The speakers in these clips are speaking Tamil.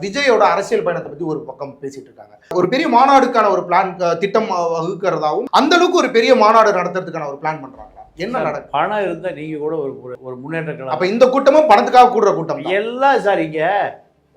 விஜயோட அரசியல் பயணத்தை பத்தி ஒரு பக்கம் பேசிட்டு இருக்காங்க ஒரு பெரிய மாநாடுக்கான ஒரு பிளான் திட்டம் வகுக்கிறதாவும் அந்த அளவுக்கு ஒரு பெரிய மாநாடு நடத்துறதுக்கான ஒரு பிளான் பண்றாங்களா? என்ன நடக்கும் பணம் இருந்தால் நீங்கள் கூட ஒரு ஒரு- ஒரு முன்னேற்ற அப்ப இந்த கூட்டமும் பணத்துக்காக கூடுற கூட்டம். எல்லாம் சார் இங்க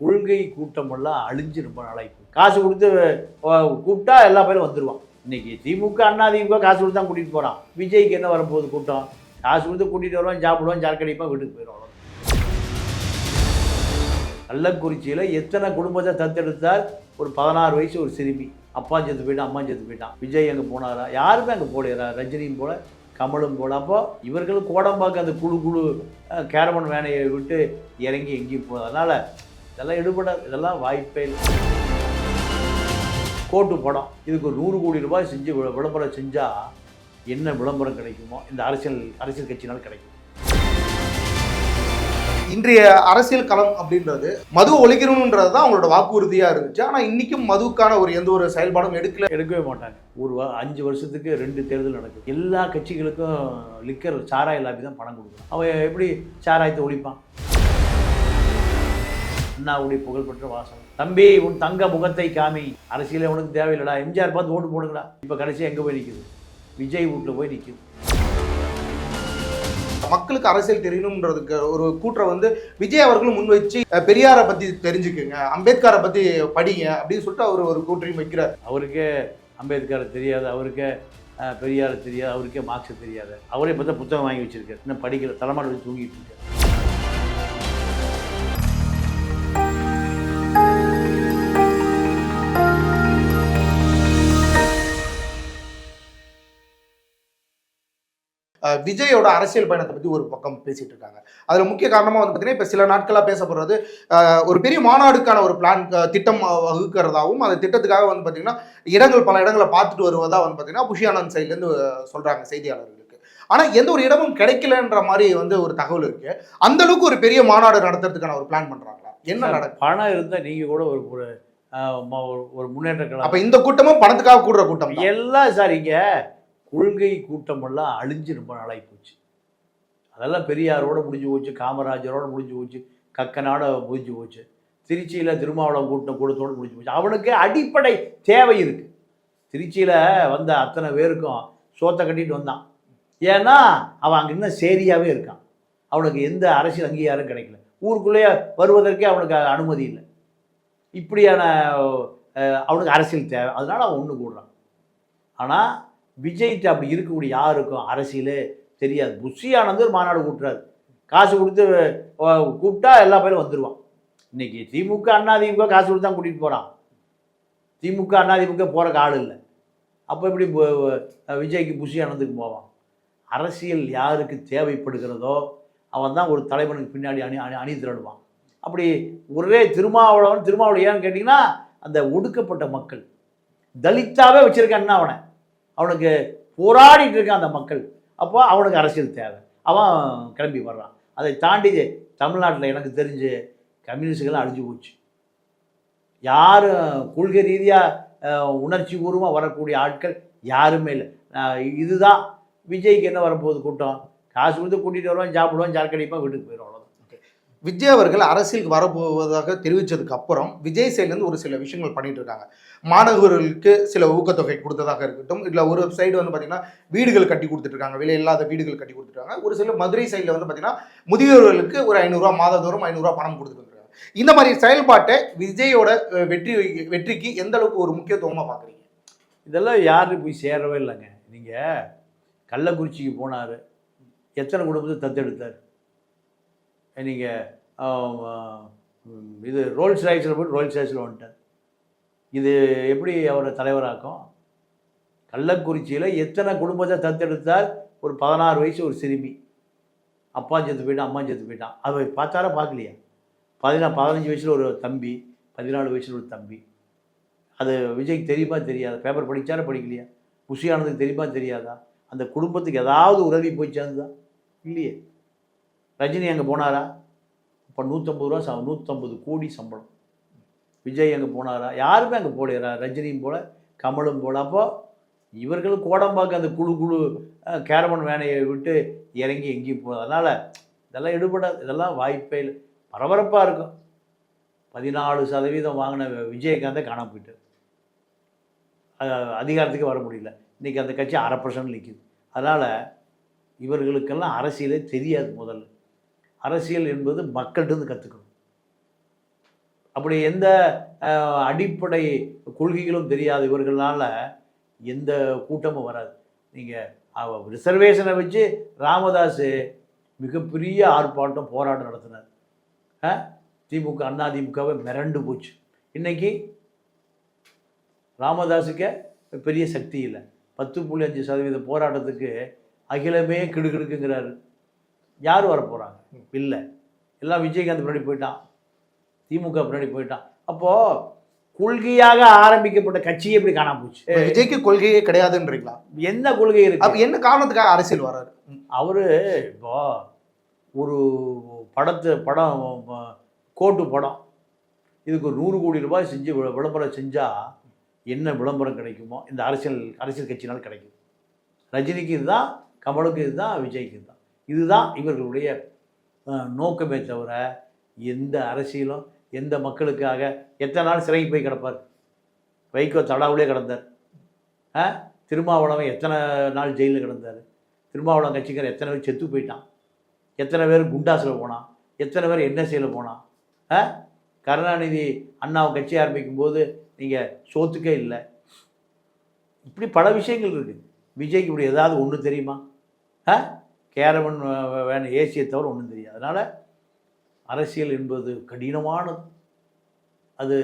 கொள்கை கூட்டமெல்லாம் அழிஞ்சு ரொம்ப நாளாகி. காசு கொடுத்து கூப்பிட்டா எல்லா பேரும் வந்துருவான். இன்னைக்கு திமுக அண்ணா திமுக காசு கொடுத்து தான் கூட்டிகிட்டு போகிறான் விஜய்க்கு என்ன வரப்போகுது கூட்டம்? காசு கொடுத்து கூட்டிகிட்டு வருவான் சாப்பிடுவான் சார்க்கடிப்பான் வீட்டுக்கு போயிடுவான். கள்ளக்குறிச்சியில் எத்தனை குடும்பத்தை தத்தெடுத்தால் ஒரு பதினாறு வயசு ஒரு சிறுமி? அப்பா செத்து போயிட்டான் அம்மா செத்து போயிட்டான். விஜய் அங்கே போனாரா? யாருமே அங்கே போடுறா ரஜினியும் போல கமலும் போல. அப்போ இவர்களும் கோடம்பாக்கு அந்த குழு குழு கேரமன் வேனையை விட்டு இறங்கி எங்கேயும் போகுது அதனால் இதெல்லாம் எடுபடாது இதெல்லாம் வாய்ப்பே இல்லை. கோட்டு படம். இதுக்கு ஒரு நூறு கோடி ரூபாய் செஞ்சு விளம்பரம் செஞ்சால் என்ன விளம்பரம் கிடைக்குமோ? இந்த அரசியல் அரசியல் கட்சினால் கிடைக்கும். இன்றைய அரசியல் களம் அப்படின்றது மது ஒழிக்கணுன்றது தான் அவங்களோட வாக்குறுதியாக இருந்துச்சு. ஆனால் இன்றைக்கும் மதுவுக்கான ஒரு எந்த ஒரு செயல்பாடும் எடுக்கல. எடுக்கவே மாட்டாங்க. ஒரு வா அஞ்சு வருஷத்துக்கு ரெண்டு தேர்தல் நடக்குது. எல்லா கட்சிகளுக்கும் லிக்கர் சாராய லாபி தான் பணம் கொடுக்கும் அவன் எப்படி சாராயத்தை ஒழிப்பான்? அண்ணாவுடைய புகழ்பெற்ற வாசகம். தம்பி உன் தங்க முகத்தை காமி. அரசியலே உனக்கு தேவையில்லடா. எம்ஜிஆர் பார்த்து ஓட்டு போடுங்கடா. இப்போ கடைசி எங்கே போய் நிற்குது விஜய் வீட்டில் போய் நிற்குது மக்களுக்கு அரசியல் தெரியணுன்றதுக்கு ஒரு கூற்றை வந்து விஜய் அவர்களும் முன் வச்சு பெரியாரை பத்தி தெரிஞ்சுக்குங்க அம்பேத்கரை பத்தி படிங்க அப்படின்னு சொல்லிட்டு அவர் ஒரு கூற்றையும் வைக்கிறார். அவருக்கே அம்பேத்கரை தெரியாது அவருக்கே அஹ், தெரியாது அவருக்கே மார்க்ஸ் தெரியாது. அவரே பார்த்தா புத்தகம் வாங்கி வச்சிருக்காரு இன்னும் படிக்கல தலைமாடு வச்சு தூங்கிட்டு இருக்காரு. விஜயோட அரசியல் பயணத்தை பத்தி ஒரு பக்கம் பேசிட்டு இருக்காங்க. அதுல முக்கிய காரணமா வந்து பாத்தீங்கன்னா இப்ப சில நாட்களா பேசப்படுறது ஒரு பெரிய மாநாடுக்கான ஒரு பிளான் திட்டம் அஹ், வகுக்கிறதாவும் அந்த திட்டத்துக்காக வந்து பாத்தீங்கன்னா இடங்கள் பல இடங்களை பார்த்துட்டு வருவதா வந்து பாத்தீங்கன்னா புஷி ஆனந்த் சைட்ல இருந்து அஹ், சொல்றாங்க செய்தியாளர்களுக்கு. ஆனா எந்த ஒரு இடமும் கிடைக்கலன்ற மாதிரி வந்து ஒரு தகவல் இருக்கு. அந்த அளவுக்கு ஒரு பெரிய மாநாடு நடத்துறதுக்கான ஒரு பிளான் பண்றாங்களா? என்ன நடக்கும் பணம் இருந்தால் நீங்கள் கூட ஒரு ஒரு முன்னேற்ற அப்ப இந்த கூட்டமும் பணத்துக்காக கூடுற கூட்டம். எல்லாம் சார் இங்க கொள்கை கூட்டமெல்லாம் அழிஞ்சு ரொம்ப நாளாகி போச்சு. அதெல்லாம் பெரியாரோட முடிஞ்சு போச்சு காமராஜரோட முடிஞ்சு போச்சு கக்கனோட முடிஞ்சு போச்சு திருச்சியில் திருமாவளம் கூட்டம் கூட்டத்தோடு முடிஞ்சு போச்சு. அவனுக்கு அடிப்படை தேவை இருக்குது திருச்சியில் வந்த அத்தனை பேருக்கும் சோத்தை கட்டிட்டு வந்தான். ஏன்னா அவன் அங்கே இன்னும் சேரியாகவே இருக்கான். அவனுக்கு எந்த அரசியல் அங்கீகாரம் கிடைக்கல. ஊருக்குள்ளேயே வருவதற்கே அவனுக்கு அனுமதி இல்லை. இப்படியான அவனுக்கு அரசியல் தேவை. அதனால் அவன் ஒன்று கூடுறான். ஆனால் விஜய்கிட்ட அப்படி இருக்கக்கூடிய யாருக்கும் அரசியலே தெரியாது. புஷி ஒரு மாநாடு கூட்டுறாரு. காசு கொடுத்து கூப்பிட்டா எல்லா பேரும் வந்துடுவான் இன்னைக்கு திமுக அண்ணா திமுக காசு கொடுத்து தான் கூட்டிகிட்டு போகிறான் திமுக அண்ணா திமுக போகிறக்கு ஆள் இல்லை. அப்போ எப்படி விஜய்க்கு புஷி ஆனந்துக்கு போவான்? அரசியல் யாருக்கு தேவைப்படுகிறதோ அவன் தான் ஒரு தலைவனுக்கு பின்னாடி அணி அணி அணி திரடுவான் அப்படி ஒரே திருமாவளவன் திருமாவளவன் ஏன்னு கேட்டிங்கன்னா அந்த ஒடுக்கப்பட்ட மக்கள். தலித்தாவே அண்ணா அவனை. அவனுக்கு போராடிட்டு இருக்கான் அந்த மக்கள். அப்போ அவனுக்கு அரசியல் தேவை. அவன் கிளம்பி வர்றான். அதை தாண்டி தமிழ்நாட்டில் எனக்கு தெரிஞ்சு கம்யூனிஸ்டுகள் அழிஞ்சு போச்சு. யாரும் கொள்கை ரீதியாக உணர்ச்சி பூர்வமாக வரக்கூடிய ஆட்கள் யாருமே இல்லை. இதுதான் விஜய்க்கு என்ன வரப்போகுது கூட்டம்? காசு கொடுத்து கூட்டிகிட்டு வருவான் சாப்பிடுவான் சார்க்கடிப்பான் வீட்டுக்கு போயிடும் விஜய் அவர்கள் அரசியலுக்கு வரப்போவதாக தெரிவித்ததுக்கு அப்புறம் விஜய் சைட்லேருந்து ஒரு சில விஷயங்கள் பண்ணிட்டு இருக்காங்க மாணவர்களுக்கு சில ஊக்கத்தொகை கொடுத்ததாக இருக்கட்டும் இல்லை ஒரு சைடு வந்து பார்த்தீங்கன்னா வீடுகள் கட்டி கொடுத்துட்ருக்காங்க விலை இல்லாத வீடுகள் கட்டி கொடுத்துருக்காங்க ஒரு சில மதுரை சைடில் வந்து பார்த்தீங்கன்னா முதியோர்களுக்கு ஒரு ஐநூறுரூவா மாதந்தோறும் ஐநூறுரூவா பணம் கொடுத்துட்டு இந்த மாதிரி செயல்பாட்டை விஜயோட வெற்றி வெற்றிக்கு எந்த அளவுக்கு ஒரு முக்கியத்துவமாக பார்க்குறீங்க இதெல்லாம் யாரும் போய் சேரவே இல்லைங்க. நீங்கள் கள்ளக்குறிச்சிக்கு போனார் எத்தனை குடும்பத்தை தத்தெடுத்தார். நீங்கள் இது ரோல்ஸ் ராய்ஸில் போய் ரோல்ஸ் ராய்ஸில் வந்துட்டார். இது எப்படி அவரை தலைவராக்கும்? கள்ளக்குறிச்சியில் எத்தனை குடும்பத்தை தத்தெடுத்தால் ஒரு பதினாறு வயசு ஒரு சிறுமி. அப்பா செத்து போயிட்டான் அம்மா செத்து போயிட்டான். அதை பார்த்தாரா பார்க்கலையா? பதினா பதினஞ்சு வயசில் ஒரு தம்பி பதினாலு வயசில் ஒரு தம்பி. அது விஜய்க்கு தெரியுமா தெரியாதா. பேப்பர் படித்தாரா படிக்கலையா? புஷியானதுக்கு தெரியுமா தெரியாதா? அந்த குடும்பத்துக்கு ஏதாவது உதவி போய் சேர்ந்துதான் இல்லையே. ரஜினி அங்கே போனாரா? இப்போ நூற்றம்பது ரூபா ச நூற்றம்பது கோடி சம்பளம். விஜய் அங்கே போனாரா? யாருமே அங்கே போடுகிறா ரஜினியும் போல கமலும் போல. அப்போது இவர்களும் கோடம்பாக்கு அந்த குழு குழு கேரமன் வேனையை விட்டு இறங்கி எங்கேயும் போகுது அதனால் இதெல்லாம் எடுபடாது. இதெல்லாம் வாய்ப்பே இல்லை. பரபரப்பாக இருக்கும். பதினாலு சதவீதம் வாங்கின விஜயகாந்தை காணாம போயிட்டு அதிகாரத்துக்கு வர முடியல. இன்றைக்கி அந்த கட்சி அரை பர்சன்ட் நிற்கிது அதனால் இவர்களுக்கெல்லாம் அரசியலே தெரியாது முதல்ல. அரசியல் என்பது மக்கள்கிட்ட கற்றுக்கணும் அப்படி எந்த அடிப்படை கொள்கைகளும் தெரியாத இவர்களால் எந்த கூட்டமும் வராது. நீங்கள் ரிசர்வேஷனை வச்சு ராமதாஸ் மிகப்பெரிய ஆர்ப்பாட்டம் போராட்டம் நடத்தினார். திமுக அண்ணா திமுகவை மிரண்டு போச்சு. இன்றைக்கி ராமதாஸுக்கு பெரிய சக்தி இல்லை. பத்து புள்ளி அஞ்சு சதவீத போராட்டத்துக்கு அகிலமே கிடுகிடுக்குங்கிறாரு. யார் வர போகிறாங்க இல்லை. எல்லாம் விஜயகாந்த் பின்னாடி போயிட்டான். திமுக பின்னாடி போயிட்டான். அப்போது கொள்கையாக ஆரம்பிக்கப்பட்ட கட்சியே இப்படி காணாம போச்சு. விஜய்க்கு கொள்கையே கிடையாதுன்றீங்களா? என்ன கொள்கை இருக்கு? அப்ப என்ன காரணத்துக்காக அரசியல் வராரு? அவர் இப்போ ஒரு படத்து படம் கோட்டு படம். இதுக்கு ஒரு நூறு கோடி ரூபாய் செஞ்சு விளம்பரம் செஞ்சால் என்ன விளம்பரம் கிடைக்குமோ இந்த அரசியல் அரசியல் கட்சினால் கிடைக்கும். ரஜினிக்கு இதுதான் கமலுக்கு இதுதான் விஜய்க்கு இதுதான். இதுதான் இவர்களுடைய நோக்கமே தவிர எந்த அரசியலும் எந்த மக்களுக்காக எத்தனை நாள் சிறைக்கு போய் கிடப்பார்? வைகோ தடாவிலே கிடந்தார். ஆ திருமாவளவன் எத்தனை நாள் ஜெயிலில் கிடந்தார்? திருமாவளவன் கட்சிக்கார் எத்தனை பேர் செத்து போயிட்டான்? எத்தனை பேர் குண்டாசில் போனான்? எத்தனை பேர் என்எஸ்சியில் போனான்? ஆ கருணாநிதி அண்ணாவை கட்சி ஆரம்பிக்கும் போது நீங்கள் சோத்துக்கே இல்லை. இப்படி பல விஷயங்கள் இருக்குது விஜய்க்கு இப்படி ஏதாவது ஒன்று தெரியுமா? ஆ கேரவன் வே- வேணும் ஏசியை தவிர ஒன்றும் தெரியாது. அதனால் அரசியல் என்பது கடினமானது. அது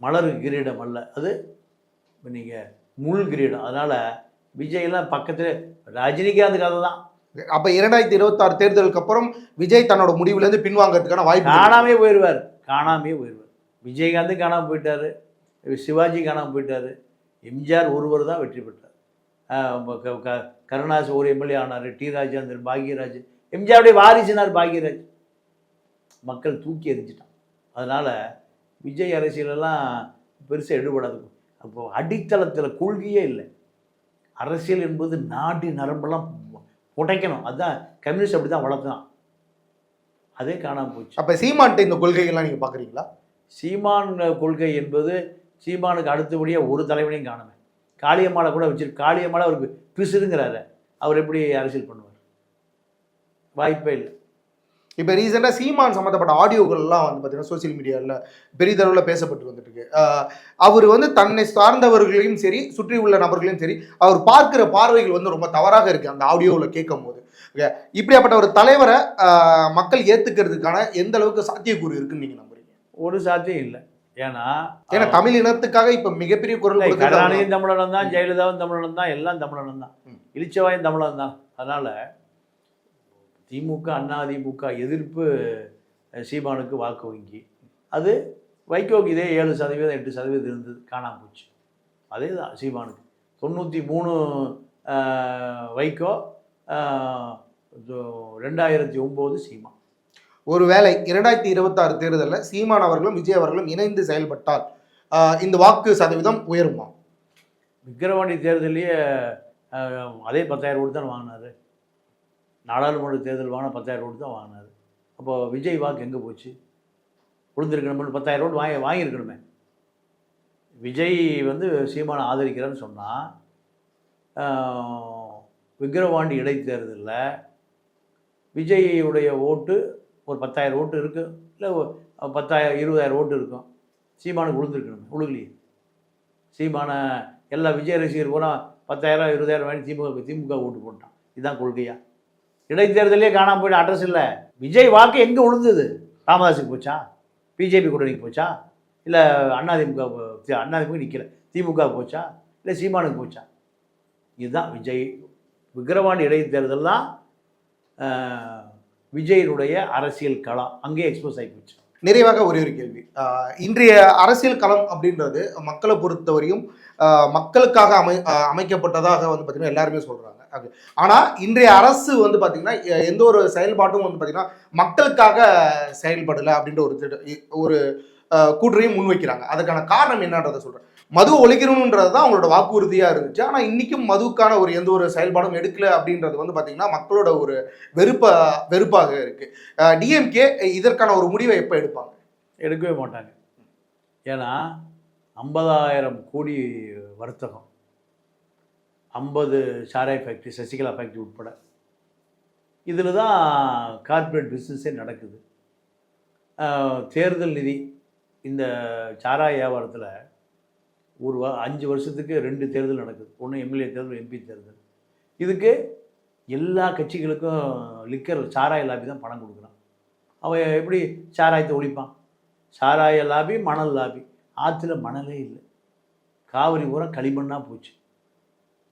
மலர் கிரீடம் அல்ல. அது நீங்கள் முள் கிரீடம். அதனால் விஜயெல்லாம் பக்கத்தில் ரஜினிகாந்த் கதை தான் அப்ப இரண்டாயிரத்தி இருபத்தாறு தேர்தலுக்கு அப்புறம் விஜய் தன்னோட முடிவுல இருந்து பின்வாங்கறதுக்கான வாய்ப்பு. காணாமே போயிடுவார் காணாமே போயிடுவார் விஜயகாந்த் காணாம போயிட்டாரு. சிவாஜி காணாம போயிட்டாரு. எம்ஜிஆர் ஒருவர் தான் வெற்றி பெற்றார். கருணாஸ் ஒரு எம்எல்ஏ ஆனார் டி ராஜேந்தர் பாக்யராஜ். எம்ஜிஆருடைய வாரிசினார் பாக்யராஜ். மக்கள் தூக்கி எறிஞ்சிட்டான் அதனால் விஜய் அரசியலெல்லாம் பெருசாக எடுபடாது. அப்போ அடித்தளத்தில் கொள்கையே இல்லை. அரசியல் என்பது நாடி நரம்பெல்லாம் புடைக்கணும். அதுதான் கம்யூனிஸ்ட் அப்படி தான் வளர்த்தான். அதே காணாமல் போச்சு. அப்ப சீமான்ட்ட இந்த கொள்கைகள்லாம் நீங்க பாக்குறீங்களா? சீமான் கொள்கை என்பது சீமானுக்கு அடுத்தபடியாக ஒரு தலைவனையும் காணுமே காளியம்மாளை கூட வச்சிருக்கு காளியம்மாளை அவருக்கு பிசுறுங்கிறாரு. அவர் எப்படி அரசியல் பண்ணுவார்? வாய்ப்பே இல்லை. இப்ப ரீசெண்டா சீமான் சம்மந்தப்பட்ட ஆடியோக்கள்லாம் வந்து பாத்தீங்கன்னா சோசியல் மீடியால பெரிதளவுல பேசப்பட்டு வந்துட்டு இருக்கு ஆஹ் அவர் வந்து தன்னை சார்ந்தவர்களையும் சரி சுற்றி உள்ள நபர்களையும் சரி அவர் பார்க்கிற பார்வைகள் வந்து ரொம்ப தவறாக இருக்கு அந்த ஆடியோவில் கேட்கும் போது. இப்படியாப்பட்ட ஒரு தலைவரை மக்கள் ஏத்துக்கிறதுக்கான எந்த அளவுக்கு சாத்தியக்கூறு இருக்குன்னு நீங்க நம்புறீங்க? ஒரு சாத்தியம் இல்லை. ஏன்னா ஏன்னா தமிழ் இனத்துக்காக இப்ப மிகப்பெரிய குரல் கருணாநிதியும் தமிழனும் தான் ஜெயலலிதாவும் தமிழனும் தான் எல்லாம் தமிழனும் தான். இளிச்சவாயும் தமிழன் தான். அதனால் திமுக அண்ணா திமுக எதிர்ப்பு சீமானுக்கு வாக்கு வங்கி. அது வைகோக்கு இதே ஏழு சதவீதம் எட்டு சதவீதம் இருந்தது காணாம போச்சு. அதே தான் சீமானுக்கு. தொண்ணூற்றி மூணு வைகோ ரெண்டாயிரத்தி ஒம்பது சீமா. ஒருவேளை இரண்டாயிரத்தி இருபத்தாறு தேர்தலில் சீமான் அவர்களும் விஜய் அவர்களும் இணைந்து செயல்பட்டால் இந்த வாக்கு சதவீதம் உயருமா? விக்கிரவாண்டி தேர்தலையே அதே பத்தாயிரம் ஓட்டு தான் வாங்கினார். நாடாளுமன்ற தேர்தல் வாங்கின பத்தாயிரம் ஓட்டு தான் வாங்கினார். அப்போ விஜய் வாக்கு எங்கே போச்சு? விழுந்திருக்கணும்னு பத்தாயிரம் ஓட்டு வாங்கி வாங்கியிருக்கணுமே. விஜய் வந்து சீமானை ஆதரிக்கிறேன்னு சொன்னால் விக்கிரவாண்டி இடைத்தேர்தலில் விஜய்யுடைய ஓட்டு ஒரு பத்தாயிரம் ஓட்டு இருக்குது இல்லை பத்தாயிரம் இருபதாயிரம் ஓட்டு இருக்கும். சீமானுக்கு விழுந்திருக்கணுமே விழுகலையே சீமான எல்லா விஜய் ரசிகர் பூரா பத்தாயிரம் இருபதாயிரம் வாங்கி திமுக திமுக ஓட்டு போட்டான். இதுதான் கொள்கையா? இடைத்தேர்தலே காணாமல் போயிட்டு அட்ரஸ் இல்லை. விஜய் வாக்கு எங்கே விழுந்தது ராமதாஸுக்கு போச்சா? பிஜேபி கூட்டணிக்கு போச்சா? இல்லை அண்ணாதிமுக அண்ணாதிமுக நிற்கல திமுக போச்சா? இல்லை சீமானுக்கு போச்சா? இதுதான் விஜய் விக்கிரவாண்டி இடைத்தேர்தல் தான் விஜயனுடைய அரசியல் களம் அங்கே எக்ஸ்போஸ் ஆகி போச்சு. நிறைவாக ஒரே ஒரு கேள்வி. இன்றைய அரசியல் களம் அப்படின்றது மக்களை பொறுத்தவரையும் மக்களுக்காக அமை அமைக்கப்பட்டதாக வந்து பார்த்தீங்கன்னா எல்லாருமே சொல்கிறாங்க அது ஆனால் இன்றைய அரசு வந்து பார்த்திங்கன்னா எந்த ஒரு செயல்பாட்டும் வந்து பார்த்தீங்கன்னா மக்களுக்காக செயல்படலை அப்படின்ற ஒரு ஒரு கூற்றையும் முன்வைக்கிறாங்க. அதுக்கான காரணம் என்னன்றதை சொல்கிறேன் மது ஒழிக்கணுன்றது தான் அவங்களோட வாக்குறுதியாக இருந்துச்சு. ஆனால் இன்றைக்கும் மதுவுக்கான ஒரு எந்த ஒரு செயல்பாடும் எடுக்கல அப்படின்றது வந்து பார்த்திங்கன்னா மக்களோட ஒரு வெறுப்பா வெறுப்பாக இருக்குது டிஎம்கே இதற்கான ஒரு முடிவை எப்போ எடுப்பாங்க? எடுக்கவே மாட்டாங்க. ஏன்னா ஐம்பதாயிரம் கோடி வர்த்தகம். ஐம்பது சாராய் ஃபேக்ட்ரி சசிகலா ஃபேக்ட்ரி உட்பட. இதில் தான் கார்ப்பரேட் பிஸ்னஸே நடக்குது. தேர்தல் நிதி இந்த சாராய வியாபாரத்தில் ஒரு வ அஞ்சு வருஷத்துக்கு ரெண்டு தேர்தல் நடக்குது. ஒன்று எம்எல்ஏ தேர்தல் எம்பி தேர்தல். இதுக்கு எல்லா கட்சிகளுக்கும் லிக்கர் சாராய லாபி தான் பணம் கொடுக்குறான். அவன் எப்படி சாராயத்தை ஒழிப்பான்? சாராய லாபி மணல் லாபி. ஆற்றுல மணலே இல்லை. காவிரி பூரா களிமண்ணாக போச்சு.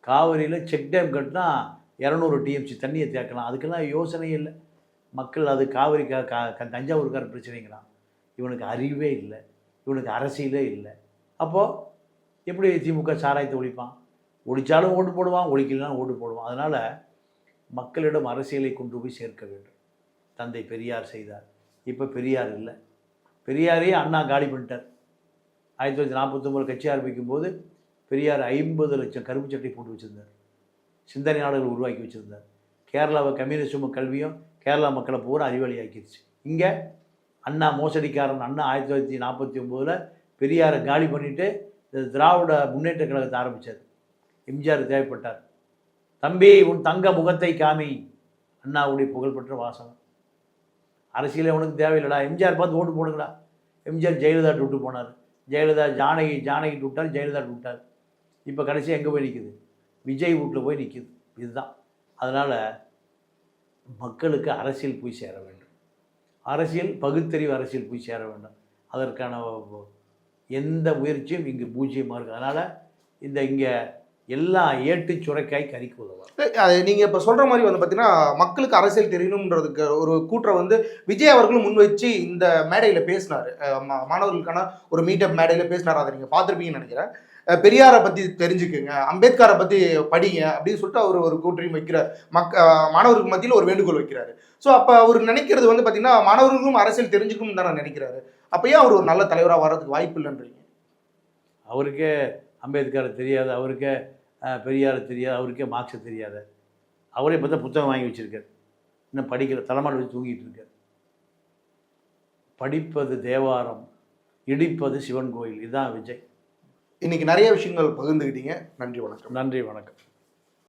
காவிரியில் செக் டேம் கட்டினா இரநூறு டிஎம்சி தண்ணியை தேக்கலாம் அதுக்கெல்லாம் யோசனையே இல்லை. மக்கள் அது காவிரி கா கா க- தஞ்சாவூர்கார பிரச்சனைங்கிறான். இவனுக்கு அறிவே இல்லை. இவனுக்கு அரசியலே இல்லை. அப்போது எப்படி திமுக சாராயத்தை ஒழிப்பான்? ஒழிச்சாலும் ஓட்டு போடுவான் ஒழிக்கலாம் ஓட்டு போடுவான். அதனால் மக்களிடம் அரசியலை கொண்டு போய் சேர்க்க வேண்டும். தந்தை பெரியார் செய்தார். இப்போ பெரியார் இல்லை. பெரியாரையே அண்ணா காலி பண்ணிட்டார். ஆயிரத்தி தொள்ளாயிரத்தி நாற்பத்தொம்பது கட்சி ஆரம்பிக்கும் போது பெரியார் ஐம்பது லட்சம் கரும்பு சட்டை போட்டு வச்சுருந்தார். சிந்தனை நாடுகள் உருவாக்கி வச்சுருந்தார். கேரளாவை கம்யூனிஸ்டும் கல்வியும் கேரளா மக்களை பூரா அறிவாளி ஆக்கிடுச்சு இங்கே அண்ணா மோசடிக்காரன் அண்ணா ஆயிரத்தி தொள்ளாயிரத்தி நாற்பத்தி ஒம்போதில் பெரியாரை காலி பண்ணிவிட்டு திராவிட முன்னேற்ற கழகத்தை ஆரம்பித்தார் எம்ஜிஆர் தேவைப்பட்டார். தம்பி உன் தங்க முகத்தை காமி. அண்ணாவுடைய புகழ்பெற்ற வாசகம். அரசியலே உனக்கு தேவையில்லடா. எம்ஜிஆர் பார்த்து ஓட்டு போடுங்கடா. எம்ஜிஆர் ஜெயலலிதா விட்டு போனார். ஜெயலலிதா ஜானகி ஜானகி விட்டார் ஜெயலலிதா விட்டார். இப்போ கடைசி எங்கே போய் நிற்குது விஜய் வீட்டில் போய் நிற்குது இதுதான். அதனால் மக்களுக்கு அரசியல் போய் சேர வேண்டும். அரசியல் பகுத்தறிவு அரசியல் போய் சேர வேண்டும். அதற்கான எந்த முயற்சியும் இங்கு பூஜ்ஜியமாக இருக்குது அதனால் இந்த இங்கே எல்லா ஏட்டு சுரைக்காய் கறிக்கு உதவாது அது நீங்கள் இப்போ சொல்கிற மாதிரி வந்து பார்த்தீங்கன்னா மக்களுக்கு அரசியல் தெரியணுன்றதுக்கு ஒரு கூற்றை வந்து விஜய் அவர்களும் முன்வச்சு இந்த மேடையில் பேசினார். மாணவர்களுக்கான ஒரு மீட்டப் மேடையில் பேசினார். அதை நீங்கள் பார்த்துருப்பீங்கன்னு நினைக்கிறேன். பெரியாரை பற்றி தெரிஞ்சுக்குங்க அம்பேத்கரை பற்றி படிங்க அப்படின்னு சொல்லிட்டு அவர் ஒரு கூற்றையும் வைக்கிறார் மக் மாணவர்களுக்கு மத்தியில் ஒரு வேண்டுகோள் வைக்கிறாரு. ஸோ அப்போ அவர் நினைக்கிறது வந்து பார்த்தீங்கன்னா மாணவர்களும் அரசியல் தெரிஞ்சுக்கணும் தானே நினைக்கிறாரு. அப்போ ஏன் அவர் ஒரு நல்ல தலைவராக வர்றதுக்கு வாய்ப்பு இல்லைன்றீங்க? அவருக்கே அம்பேத்கரை தெரியாது அவருக்கே பெரியாரை தெரியாது அவருக்கே மார்க்ஸை தெரியாது. அவரே பார்த்தா புத்தகம் வாங்கி வச்சிருக்காரு. இன்னும் படிக்கிற தலைமாடு வச்சு தூங்கிட்டு இருக்கார். படிப்பது தேவாரம் இடிப்பது சிவன் கோயில். இதுதான் விஜய். இன்னைக்கு நிறைய விஷயங்கள் பகிர்ந்துக்கிட்டீங்க நன்றி வணக்கம். நன்றி வணக்கம்.